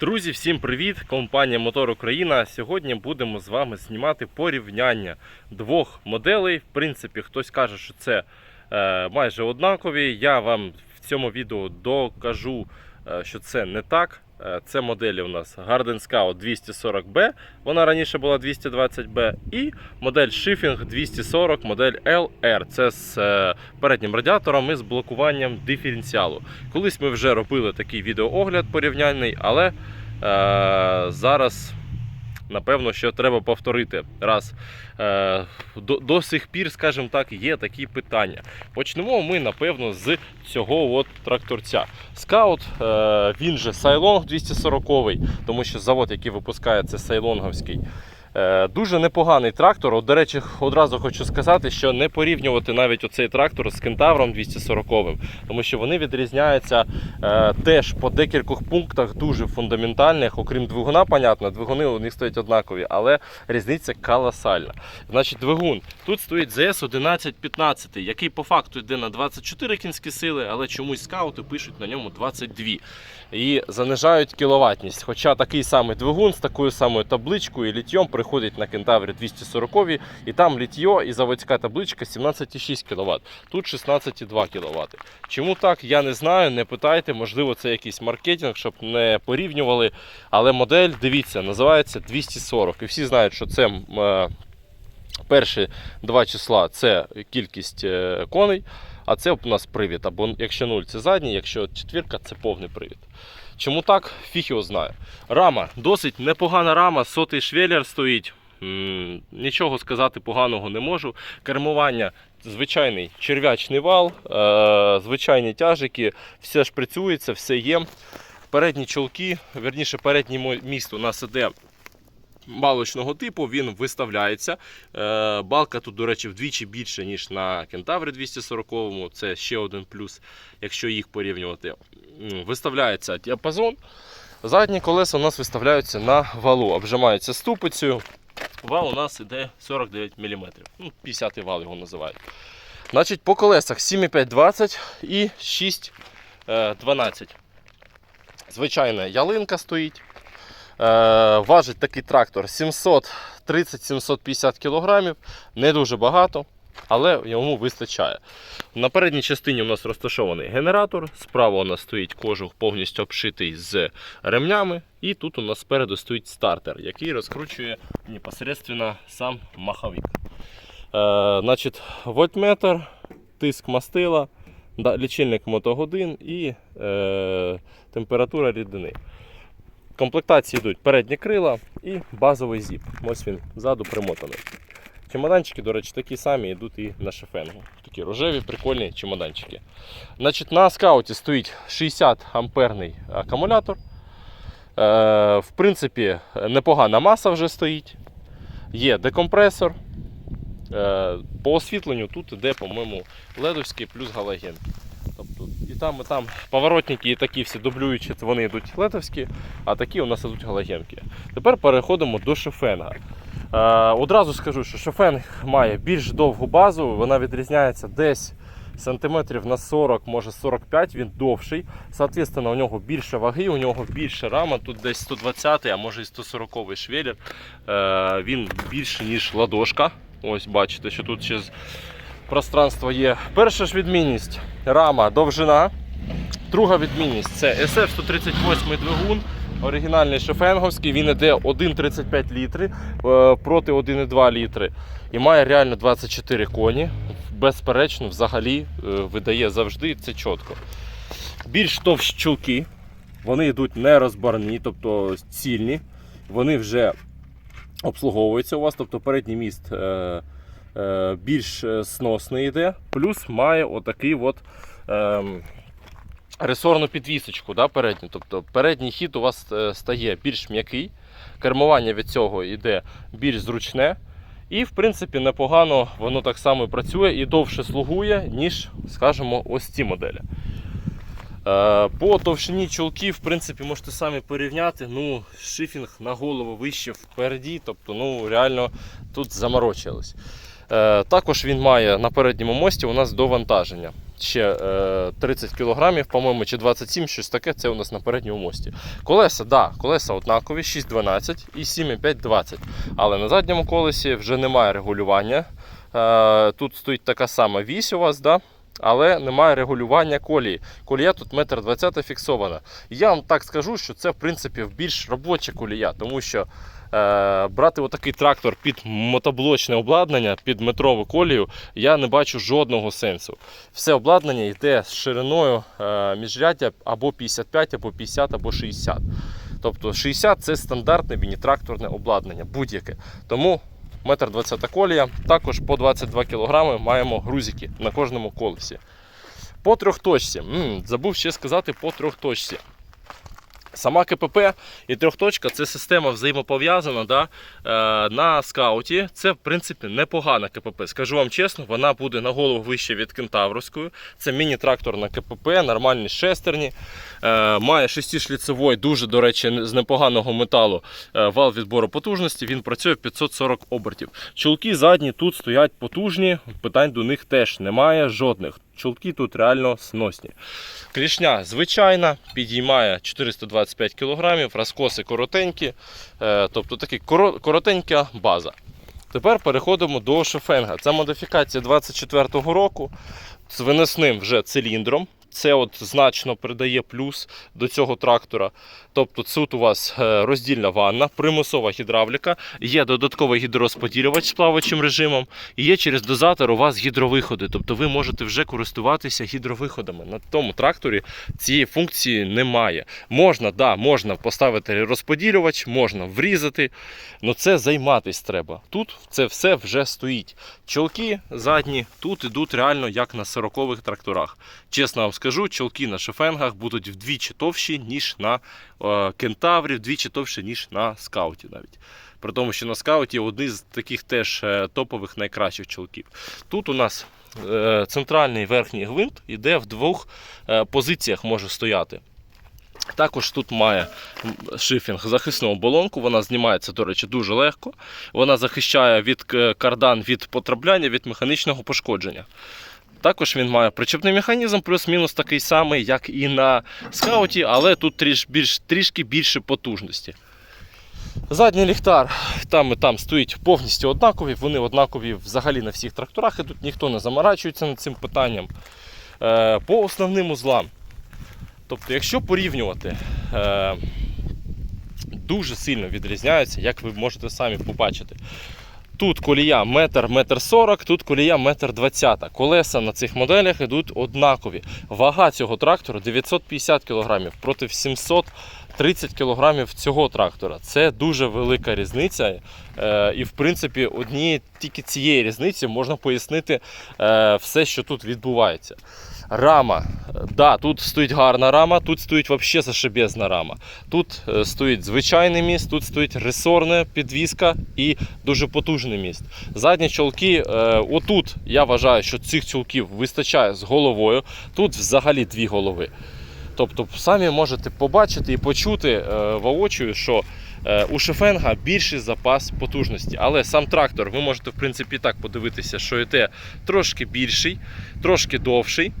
Друзі, всім привіт! Компанія Мотор Україна. Сьогодні будемо з вами знімати порівняння двох моделей. В принципі, хтось каже, що це е, майже однакові. Я вам в цьому відео докажу, е, що це не так. Е, Це моделі у нас Garden Scout 240B, вона раніше була 220B, і модель Shifting 240, модель LR. Це з е, переднім радіатором і з блокуванням диференціалу. Колись ми вже робили такий відеоогляд порівняльний, але е, зараз. Напевно, що треба повторити, раз е, до, до сих пір, скажімо так, є такі питання. Почнемо ми, напевно, з цього от тракторця. Скаут, е, він же Сайлонг 240, тому що завод, який випускає, це Сайлонговський. Е, Дуже непоганий трактор. От, до речі, одразу хочу сказати, що не порівнювати навіть оцей трактор з кентавром 240, тому що вони відрізняються е, теж по декількох пунктах дуже фундаментальних. Окрім двигуна, понятно, двигуни у них стоять однакові, але різниця колосальна. Значить, двигун тут стоїть ZS 1115, який по факту йде на 24 кінські сили, але чомусь скаути пишуть на ньому 22 і занижають кіловатність. Хоча такий самий двигун з такою самою табличкою і літьом приходить на кентаврі 240 і там літьо і заводська табличка 17,6 кВт. Тут 16,2 кВт. Чому так, я не знаю, не питайте, можливо, це якийсь маркетинг, щоб не порівнювали. Але модель, дивіться, називається 240. І всі знають, що це е, перші два числа це кількість е, коней. А це у нас привід. Або якщо 0 це задній, якщо четвірка це повний привід. Чому так? Фіг його знає. Рама досить непогана рама, сотий швеллер стоїть. Нічого сказати поганого не можу. Кермування звичайний черв'ячний вал, е, звичайні тяжики, все шприцюється, все є. Передні чолки, верніше, передній мо- міст у нас іде балочного типу, він виставляється. Е, Балка тут, до речі, вдвічі більше, ніж на Кентаврі 240-му. Це ще один плюс, якщо їх порівнювати. Виставляється діапазон. Задні колеса у нас виставляються на валу, обжимаються ступицею. Вал у нас іде 49 мм. Ну, 50 вал його називають. Значить, по колесах 7,5-20 і 6,12. Звичайна ялинка стоїть. Е, важить такий трактор 730-750 кг, не дуже багато, але йому вистачає. На передній частині у нас розташований генератор, справа у нас стоїть кожух повністю обшитий з ремнями, і тут у нас спереду стоїть стартер, який розкручує непосередньо сам маховик. Е, значить, вольтметр, тиск мастила, лічильник мотогодин і е, температура рідини. Комплектації йдуть передні крила і базовий зіп. Ось він ззаду примотаний. Чемоданчики, до речі, такі самі йдуть і на шефенгу. Такі рожеві, прикольні чемоданчики. Значить, на скауті стоїть 60 амперний акумулятор. Е, в принципі, непогана маса вже стоїть. Є декомпресор. Е, по освітленню тут іде, по-моєму, ледовський плюс галоген. Там, і там поворотники і такі всі дублюючі, вони йдуть ледовські, а такі у нас йдуть галогенки. Тепер переходимо до шофенга. Е, одразу скажу, що шофенг має більш довгу базу, вона відрізняється десь сантиметрів на 40, може 45, він довший. Соответственно, у нього більше ваги, у нього більше рама, тут десь 120, а може і 140 швеллер. Е, він більший, ніж ладошка. Ось бачите, що тут ще пространство є. Перша ж відмінність рама довжина. Друга відмінність це SF-138 двигун. Оригінальний шефенговський, він іде 1,35 літри е, проти 1,2 літри. І має реально 24 коні. Безперечно, взагалі е, видає завжди це чітко. Більш товщі чулки, вони йдуть нерозбарні, тобто цільні. Вони вже обслуговуються у вас, тобто передній міст е, більш е, сносний йде, плюс має отакий от, е, ресорну підвісочку да, передню. Тобто передній хід у вас е, стає більш м'який, кермування від цього йде більш зручне. І, в принципі, непогано воно так само працює і довше слугує, ніж, скажімо, ось ці моделі. Е, По товщині чулків, в принципі, можете самі порівняти. Ну, шифінг на голову вище впереді, тобто, ну, реально тут заморочились. Е, Також він має на передньому мості у нас довантаження. ще е, 30 кг, по-моєму, чи 27, щось таке, це у нас на передньому мості. Колеса, да, колеса однакові, 6,12 і 7,5,20. Але на задньому колесі вже немає регулювання. Е, тут стоїть така сама вісь у вас, да? але немає регулювання колії. Колія тут 1,20 м фіксована. Я вам так скажу, що це в принципі більш робоча колія, тому що е, брати отакий трактор під мотоблочне обладнання, під метрову колію, я не бачу жодного сенсу. Все обладнання йде з шириною е, міжряддя або 55, або 50, або 60. Тобто 60 це стандартне міні-тракторне обладнання, будь-яке. Тому 1,20 м колія, також по 22 кг маємо грузики на кожному колесі. По трьохточці. Забув ще сказати по трьохточці. Сама КПП і трьохточка це система взаємопов'язана. Да? Е, на скауті це в принципі непогана КПП. Скажу вам чесно, вона буде на голову вище від кентаврської. Це міні-тракторна КПП, нормальні шестерні. Е, має шестишліцевий, дуже, до речі, з непоганого металу е, вал відбору потужності. Він працює 540 обертів. Чулки задні тут стоять потужні, питань до них теж немає жодних. Чулки тут реально сносні. Клішня звичайна, підіймає 425 кг, розкоси коротенькі, е, тобто така коротенька база. Тепер переходимо до шофенга. Це модифікація 24-го року з виносним вже циліндром. Це от значно придає плюс до цього трактора. Тобто тут у вас е, роздільна ванна, примусова гідравліка, є додатковий гідророзподілювач з плаваючим режимом, і є через дозатор у вас гідровиходи. Тобто ви можете вже користуватися гідровиходами. На тому тракторі цієї функції немає. Можна, да, можна поставити розподілювач, можна врізати, але це займатись треба. Тут це все вже стоїть. Чолки задні тут ідуть реально як на 40-х тракторах. Чесно вам скажу, чолки на шофенгах будуть вдвічі товщі, ніж на е, кентаврі, вдвічі товщі, ніж на скауті навіть. При тому, що на скауті одні з таких теж е, топових найкращих чолків. Тут у нас е, центральний верхній гвинт іде в двох позиціях може стояти. Також тут має шифінг захисну оболонку, вона знімається, до речі, дуже легко. Вона захищає від кардан від потрапляння, від механічного пошкодження. Також він має причепний механізм, плюс-мінус такий самий, як і на скауті, але тут тріш, більш, трішки більше потужності. Задній ліхтар там і там стоїть повністю однакові, вони однакові взагалі на всіх тракторах, і тут ніхто не заморачується над цим питанням. Е, по основним узлам. Тобто, якщо порівнювати, е, дуже сильно відрізняються, як ви можете самі побачити. Тут колія метр, метр 40, тут колія метр 20. Колеса на цих моделях йдуть однакові. Вага цього трактора 950 кг проти 730 кг цього трактора. Це дуже велика різниця. Е, і в принципі, однієї тільки цієї різниці можна пояснити е, все, що тут відбувається. Рама. Да, тут стоїть гарна рама, тут стоїть взагалі зашибезна рама. Тут е, стоїть звичайний міст, тут стоїть ресорна підвіска і дуже потужний міст. Задні чолки, е, отут я вважаю, що цих чолків вистачає з головою. Тут взагалі дві голови. Тобто самі можете побачити і почути е, воочию, що у Шефенга більший запас потужності. Але сам трактор, ви можете в принципі так подивитися, що йде трошки більший, трошки довший,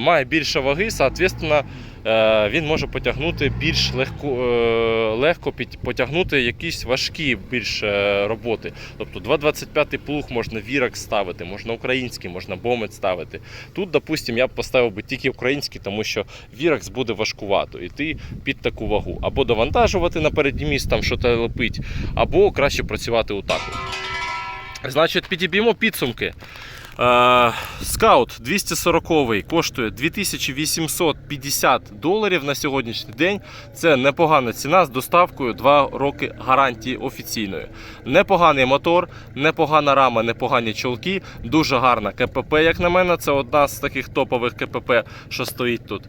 має більше ваги, соответственно, е, він може потягнути більш легко, е, легко потягнути якісь важкі більш е, роботи. Тобто 2,25 плуг можна вірок ставити, можна український, можна бомець ставити. Тут, допустимо, я б поставив би тільки український, тому що віракс буде важкувато йти під таку вагу. Або довантажувати на передній міст, там що лепить, або краще працювати отак. Значить, підіб'ємо підсумки. Е, Скаут 240 коштує 2850 доларів на сьогоднішній день. Це непогана ціна з доставкою 2 роки гарантії офіційної. Непоганий мотор, непогана рама, непогані чолки, дуже гарна КПП, як на мене. Це одна з таких топових КПП, що стоїть тут.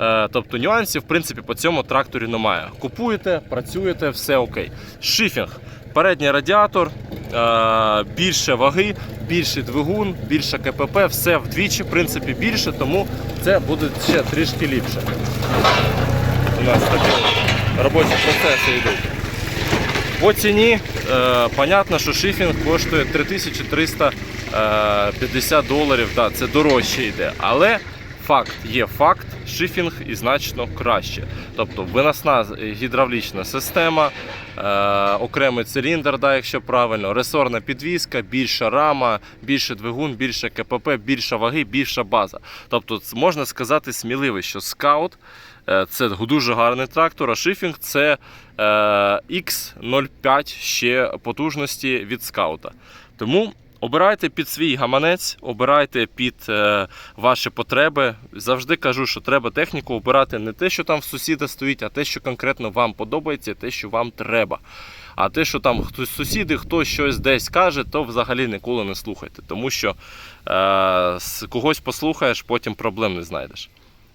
Е, Тобто нюансів, в принципі, по цьому тракторі немає. Купуєте, працюєте, все окей. Шифінг. Передній радіатор, е, більше ваги, більший двигун, більше КПП, все вдвічі, в принципі, більше, тому це буде ще трішки ліпше. У нас такі робочі процеси йдуть. По ціні, е, понятно, що шифінг коштує 3350 доларів. Да, це дорожче йде. Але факт є факт, шифінг і значно краще. Тобто виносна гідравлічна система, е, окремий циліндр, да, якщо правильно, ресорна підвізка, більша рама, більше двигун, більше КПП, більша ваги, більша база. Тобто можна сказати сміливо, що скаут е, це дуже гарний трактор, а шифінг це е, X05 ще потужності від скаута. Тому обирайте під свій гаманець, обирайте під е, ваші потреби. Завжди кажу, що треба техніку обирати не те, що там в сусіда стоїть, а те, що конкретно вам подобається, те, що вам треба. А те, що там хтось сусіди, хтось щось десь каже, то взагалі ніколи не слухайте. Тому що е, когось послухаєш, потім проблем не знайдеш.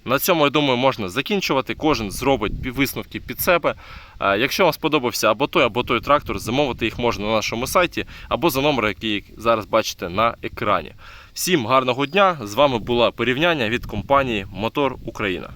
На цьому, я думаю, можна закінчувати. Кожен зробить висновки під себе. Е, Якщо вам сподобався або той, або той трактор, замовити їх можна на нашому сайті або за номером, який зараз бачите на екрані. Всім гарного дня! З вами було порівняння від компанії Мотор Україна.